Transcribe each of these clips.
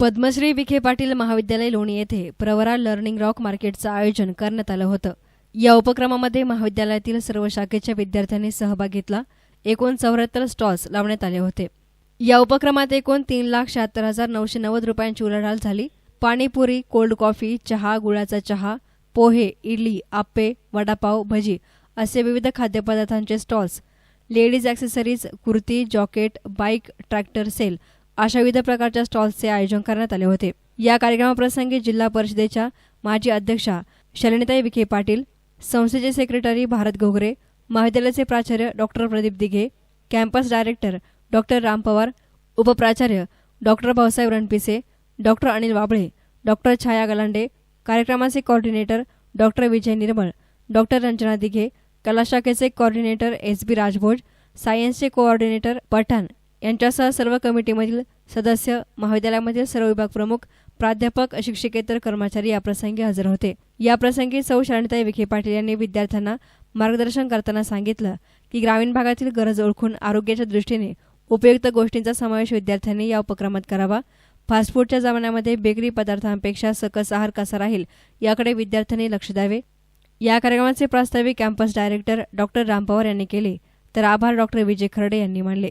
पद्मश्री विखे पाटील महाविद्यालय लोणी येथे प्रवरा लर्निंग रॉक मार्केटचं आयोजन करण्यात आलं होतं. या उपक्रमामध्ये महाविद्यालयातील सर्व शाखेच्या विद्यार्थ्यांनी सहभाग घेतला. एकूण चौऱ्याहत्तर स्टॉल्स लावण्यात आले होते. या उपक्रमात एकूण तीन लाख शहात्तर हजार नऊशे नव्वद रुपयांची उलाढाल झाली. पाणीपुरी कोल्ड कॉफी चहा गुळाचा चहा पोहे इडली आप्पे वडापाव भजी असे विविध खाद्यपदार्थांचे stalls ladies accessories kurti jacket bike tractor sale अशा विविध प्रकारच्या स्टॉल्सचे आयोजन करण्यात आले होते. या कार्यक्रमाप्रसंगी जिल्हा परिषदेच्या माजी अध्यक्षा शलिनीताई विखे पाटील संस्थेचे सेक्रेटरी भारत घोगरे महाविद्यालयाचे प्राचार्य doctor Pradeep Dighe campus director doctor Ram Pawar उपप्राचार्य doctor Bhausaheb Ranpise doctor Anil Wable doctor Chhaya Galande कार्यक्रमाचे coordinator doctor Vijay Nirmal doctor Ranjana Dighe कलाशाखेचे coordinator S B Rajbhoj सायन्सचे कोऑर्डिनेटर पठाण यांच्यासह सर्व कमिटीमधील सदस्य महाविद्यालयामधील सर्व विभाग प्रमुख प्राध्यापक शिक्षकेतर कर्मचारी याप्रसंगी हजर होते. याप्रसंगी सौ शरणताई विखे पाटील यांनी विद्यार्थ्यांना मार्गदर्शन करताना सांगितलं की ग्रामीण भागातील गरज ओळखून आरोग्याच्या दृष्टीने उपयुक्त गोष्टींचा समावेश विद्यार्थ्यांनी या उपक्रमात करावा. फास्ट फूडच्या जमान्यामध्ये बेकरी पदार्थांपेक्षा सकस आहार कसा राहील याकडे विद्यार्थ्यांनी लक्ष द्यावे. या कार्यक्रमाचे प्रास्ताविक कॅम्पस डायरेक्टर डॉक्टर रामपवार यांनी केले. तर आभार डॉक्टर विजय खर्डे यांनी मानले.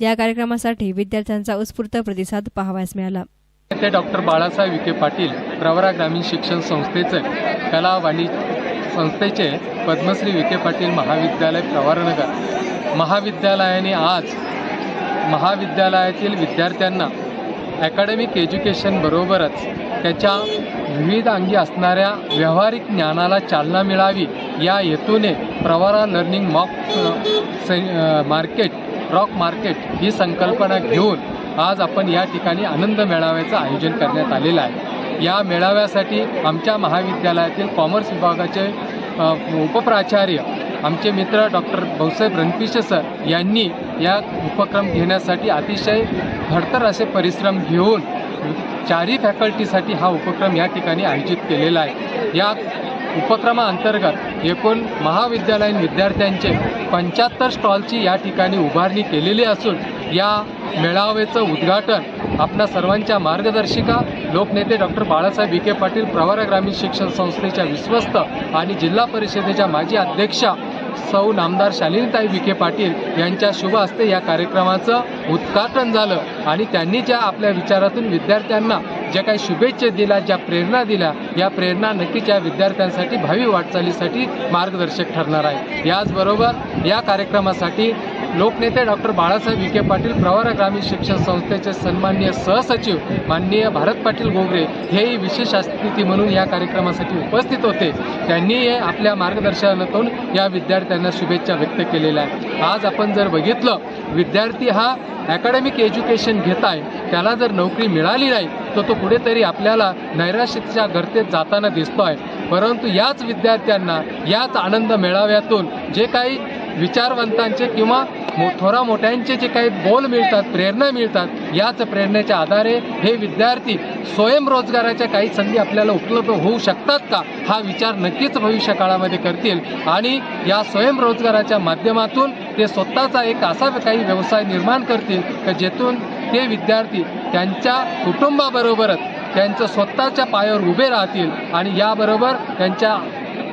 या कार्यक्रमासाठी विद्यार्थ्यांचा उत्स्फूर्त प्रतिसाद पाहावयास मिळाला. ते डॉक्टर बाळासाहेब विखे पाटील प्रवरा ग्रामीण शिक्षण संस्थेचे कला वाणिज्य संस्थेचे पद्मश्री विखे पाटील महाविद्यालय प्रवरानगर. महाविद्यालयाने आज महाविद्यालयातील विद्यार्थ्यांना ॲकॅडमिक एज्युकेशनबरोबरच त्याच्या विविध अंगी असणाऱ्या व्यावहारिक ज्ञानाला चालना मिळावी या हेतूने Pravara learning mock market rock market ही संकल्पना घेऊन आज आपण या ठिकाणी आनंद मेळाव्याचं आयोजन करण्यात आलेलं आहे. या मेळाव्यासाठी आमच्या महाविद्यालयातील कॉमर्स विभागाचे उपप्राचार्य आमचे मित्र डॉक्टर भाऊसाहेब रणपिसे सर यांनी या उपक्रम घेण्यासाठी अतिशय घडतर असे परिश्रम घेऊन चारही फॅकल्टीसाठी हा उपक्रम या ठिकाणी आयोजित केलेला आहे. या उपक्रमाअंतर्गत एकूण महाविद्यालयीन विद्यार्थ्यांचे पंच्याहत्तर स्टॉलची या ठिकाणी उभारणी केलेली असून या मेळाव्याचं उद्घाटन आपल्या सर्वांच्या मार्गदर्शिका लोकनेते डॉक्टर बाळासाहेब विखे पाटील प्रवरा ग्रामीण शिक्षण संस्थेच्या विश्वस्त आणि जिल्हा परिषदेच्या माजी अध्यक्षा सौ नामदार शालिनीताई विखे पाटील यांच्या शुभ हस्ते या कार्यक्रमाचं उद्घाटन झालं आणि त्यांनी ज्या आपल्या विचारातून विद्यार्थ्यांना ज्या काही शुभेच्छा दिल्या ज्या प्रेरणा दिल्या या प्रेरणा नक्कीच या विद्यार्थ्यांसाठी भावी वाटचालीसाठी मार्गदर्शक ठरणार आहे. याचबरोबर या कार्यक्रमासाठी लोकनेते डॉक्टर बाळासाहेब विखे पाटील प्रवारा ग्रामीण शिक्षण संस्थेचे सन्माननीय सहसचिव माननीय भारत पाटील गोगरे हेही विशेष अतिथी म्हणून या कार्यक्रमासाठी उपस्थित होते. त्यांनी आपल्या मार्गदर्शनातून या विद्यार्थ्यांना शुभेच्छा व्यक्त केलेल्या आहेत. आज आपण जर बघितलं विद्यार्थी हा अकॅडमिक एज्युकेशन घेत आहे त्याला जर नोकरी मिळाली नाही तर तो कुठेतरी आपल्याला नैराश्यतेच्या गर्तेत जाताना दिसतो आहे परंतु याच विद्यार्थ्यांना याच आनंद मेळाव्यातून जे काही विचारवंतांचे किंवा मो थोरा मोठ्यांचे जे काही बोल मिळतात प्रेरणा मिळतात याच प्रेरणेच्या आधारे हे विद्यार्थी स्वयंरोजगाराच्या काही संधी आपल्याला उपलब्ध होऊ शकतात का हा विचार नक्कीच भविष्य काळामध्ये करतील. आणि या स्वयंरोजगाराच्या माध्यमातून ते स्वतःचा एक असा काही व्यवसाय निर्माण करतील का जेथून ते विद्यार्थी त्यांच्या कुटुंबाबरोबरच त्यांचं स्वतःच्या पायावर उभे राहतील आणि याबरोबर त्यांच्या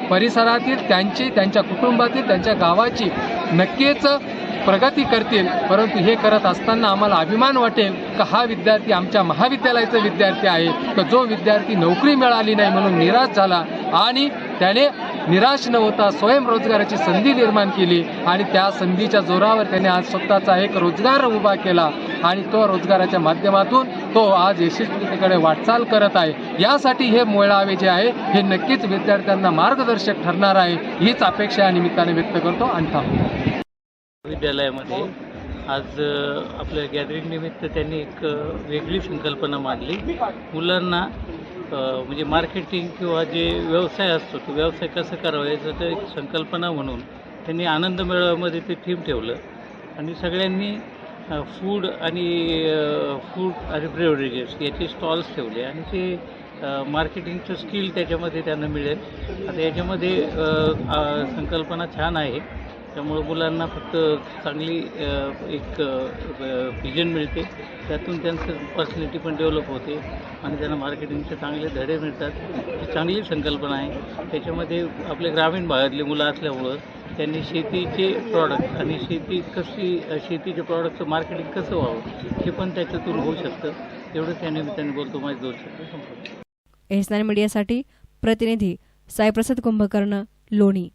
परिसरातील त्यांची त्यांच्या कुटुंबातील त्यांच्या गावाची नक्कीच प्रगती करतील. परंतु हे करत असताना आम्हाला अभिमान वाटेल का हा विद्यार्थी आमच्या महाविद्यालयाचा विद्यार्थी आहे का जो विद्यार्थी नोकरी मिळाली नाही म्हणून निराश झाला आणि त्याने निराश न होता स्वयंरोजगाराची संधी निर्माण केली आणि त्या संधीच्या जोरावर त्याने आज स्वतःचा एक रोजगार उभा केला आणि तो रोजगाराच्या माध्यमातून तो आज यशस्वीतेकडे वाटचाल करत आहे. यासाठी हे मेळावे जे आहे हे नक्कीच विद्यार्थ्यांना मार्गदर्शक ठरणार आहे. हीच अपेक्षा या निमित्ताने व्यक्त करतो. आणि थांबतो विद्यालयामध्ये आज आपल्या गॅदरिंग निमित्त त्यांनी एक वेगळी संकल्पना मांडली. मुलांना म्हणजे मार्केटिंग किंवा जे व्यवसाय असतो तो व्यवसाय कसं करावा याचं ते एक संकल्पना म्हणून त्यांनी आनंद मेळाव्यामध्ये ते थीम ठेवलं. आणि सगळ्यांनी फूड आणि फूड आणि ब्रेवरेजेस याचे स्टॉल्स ठेवले आणि ते मार्केटिंगचं स्किल त्याच्यामध्ये त्यांना मिळेल. आता याच्यामध्ये संकल्पना छान आहे. त्यामुळं मुलांना फक्त चांगली एक विजन मिळते. त्यातून त्यांचं पर्सनॅलिटी पण डेव्हलप होते आणि त्यांना मार्केटिंगचे चांगले धडे मिळतात. ही चांगली संकल्पना आहे. त्याच्यामध्ये आपले ग्रामीण भागातली मुलं असल्यामुळं त्यांनी शेतीचे प्रॉडक्ट आणि शेती कशी शेतीचे प्रॉडक्टचं मार्केटिंग कसं व्हावं हे पण त्याच्यातून होऊ शकतं. एवढंच त्या निमित्ताने बोलतो माझे दोन शब्द संपवतो. एस मीडियासाठी प्रतिनिधी साईप्रसाद कुंभकर्ण लोणी.